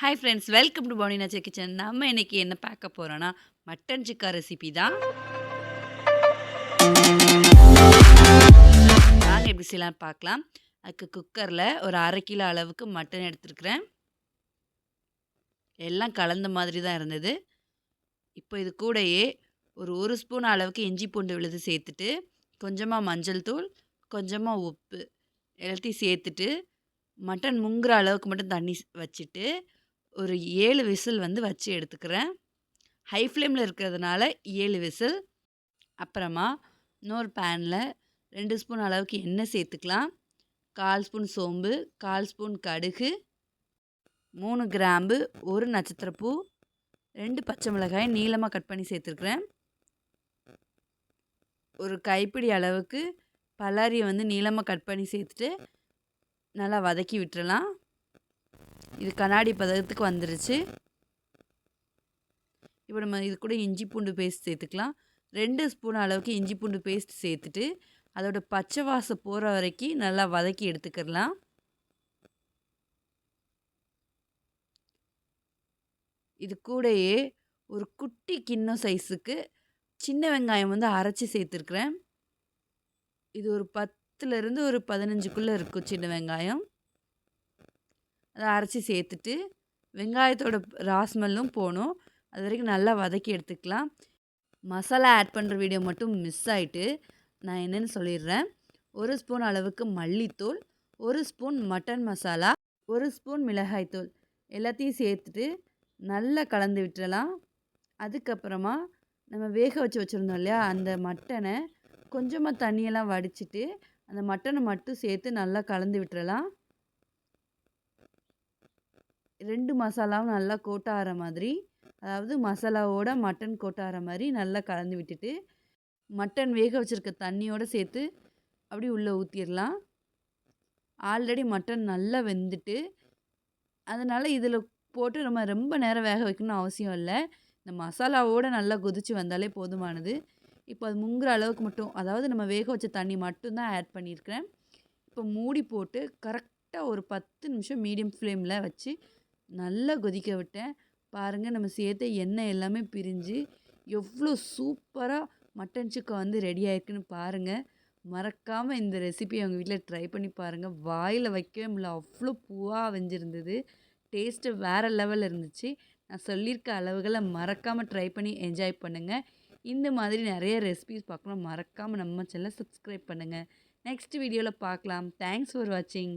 Hi friends welcome to பவுனினாச்சர் kitchen நம்ம இன்னைக்கு என்ன பார்க்க போகிறோன்னா மட்டன் சிக்கா ரெசிபி தான் நாங்கள் எப்படி செய்யலாம் பார்க்கலாம். அதுக்கு குக்கரில் ஒரு அரை கிலோ அளவுக்கு மட்டன் எடுத்துருக்குறேன். எல்லாம் கலந்த மாதிரி தான் இருந்தது. இப்போ இது கூடயே ஒரு ஒரு ஸ்பூன் அளவுக்கு இஞ்சி பூண்டு விழுது சேர்த்துட்டு கொஞ்சமாக மஞ்சள் தூள் கொஞ்சமாக உப்பு எல்லாத்தையும் சேர்த்துட்டு மட்டன் முங்குற அளவுக்கு மட்டும் தண்ணி வச்சுட்டு ஒரு ஏழு விசில் வந்து வச்சு எடுத்துக்கிறேன். ஹை ஃப்ளேமில் இருக்கிறதுனால ஏழு விசில். அப்புறமா இன்னொரு பேனில் ரெண்டு ஸ்பூன் அளவுக்கு எண்ணெய் சேர்த்துக்கலாம். கால் ஸ்பூன் சோம்பு கால் ஸ்பூன் கடுகு மூணு கிராம்பு ஒரு நட்சத்திரப்பூ ரெண்டு பச்சை மிளகாய் நீளமாக கட் பண்ணி சேர்த்துருக்குறேன். ஒரு கைப்பிடி அளவுக்கு பலாரியை வந்து நீளமாக கட் பண்ணி சேர்த்துட்டு நல்லா வதக்கி விட்டுறலாம். இது கண்ணாடி பதத்துக்கு வந்துருச்சு. இப்போ நம்ம இது கூட இஞ்சி பூண்டு பேஸ்ட் சேர்த்துக்கலாம். ரெண்டு ஸ்பூன் அளவுக்கு இஞ்சி பூண்டு பேஸ்ட் சேர்த்துட்டு அதோட பச்சை வாசம் போகிற வரைக்கும் நல்லா வதக்கி எடுத்துக்கிடலாம் இது கூடயே ஒரு குட்டி கிண்ணம் சைஸுக்கு சின்ன வெங்காயம் வந்து அரைச்சி சேர்த்துருக்குறேன். இது ஒரு பத்துலேருந்து ஒரு பதினஞ்சுக்குள்ளே இருக்கும் சின்ன வெங்காயம். அதை அரைச்சி சேர்த்துட்டு வெங்காயத்தோட ராஸ்மெல்லும் போகணும் அது வரைக்கும் நல்லா வதக்கி எடுத்துக்கலாம். மசாலா ஆட் பண்ணுற வீடியோ மட்டும் மிஸ் ஆகிட்டு நான் என்னென்னு சொல்லிடுறேன். ஒரு ஸ்பூன் அளவுக்கு மல்லித்தூள் ஒரு ஸ்பூன் மட்டன் மசாலா ஒரு ஸ்பூன் மிளகாய்த்தூள் எல்லாத்தையும் சேர்த்துட்டு நல்லா கலந்து விட்டுறலாம். அதுக்கப்புறமா நம்ம வேக வச்சு வச்சுருந்தோம் இல்லையா அந்த மட்டனை கொஞ்சமாக தண்ணியெல்லாம் வடிச்சிட்டு அந்த மட்டனை மட்டும் சேர்த்து நல்லா கலந்து விட்டுறலாம். ரெண்டு மசாலாவும் நல்லா கோட்டாகிற மாதிரி அதாவது மசாலாவோட மட்டன் கோட்டாகிற மாதிரி நல்லா கலந்து விட்டுட்டு மட்டன் வேக வச்சுருக்க தண்ணியோடு சேர்த்து அப்படி உள்ளே ஊற்றிடலாம் ஆல்ரெடி மட்டன் நல்லா வெந்துட்டு அதனால் இதில் போட்டு நம்ம ரொம்ப நேரம் வேக வைக்கணும்னு அவசியம் இல்லை. இந்த மசாலாவோடு நல்லா கொதித்து வந்தாலே போதுமானது. இப்போ அது முங்குற அளவுக்கு மட்டும் அதாவது நம்ம வேக வச்ச தண்ணி மட்டும்தான் ஆட் பண்ணியிருக்கிறேன் இப்போ மூடி போட்டு கரெக்டாக ஒரு பத்து நிமிஷம் மீடியம் ஃப்ளேமில் வச்சு நல்லா கொதிக்க விட்டேன். பாருங்கள் நம்ம சேர்த்த எண்ணெய் எல்லாமே பிரிஞ்சு எவ்வளோ சூப்பராக மட்டன் சுக்கா வந்து ரெடி ஆயிருக்குன்னு பாருங்கள் மறக்காமல் இந்த ரெசிபியை அவங்க வீட்டில் ட்ரை பண்ணி பாருங்கள் வாயில் வைக்கவே முடியல அவ்வளோ பூவாக வெஞ்சிருந்தது டேஸ்ட்டு வேறு லெவலில் இருந்துச்சு. நான் சொல்லியிருக்க அளவுகளை மறக்காமல் ட்ரை பண்ணி என்ஜாய் பண்ணுங்கள் இந்த மாதிரி நிறைய ரெசிபிஸ் பார்க்கணும் மறக்காமல் நம்ம சேனலை சப்ஸ்கிரைப் பண்ணுங்கள் நெக்ஸ்ட் வீடியோவில் பார்க்கலாம். தேங்க்ஸ் ஃபார் வாட்சிங்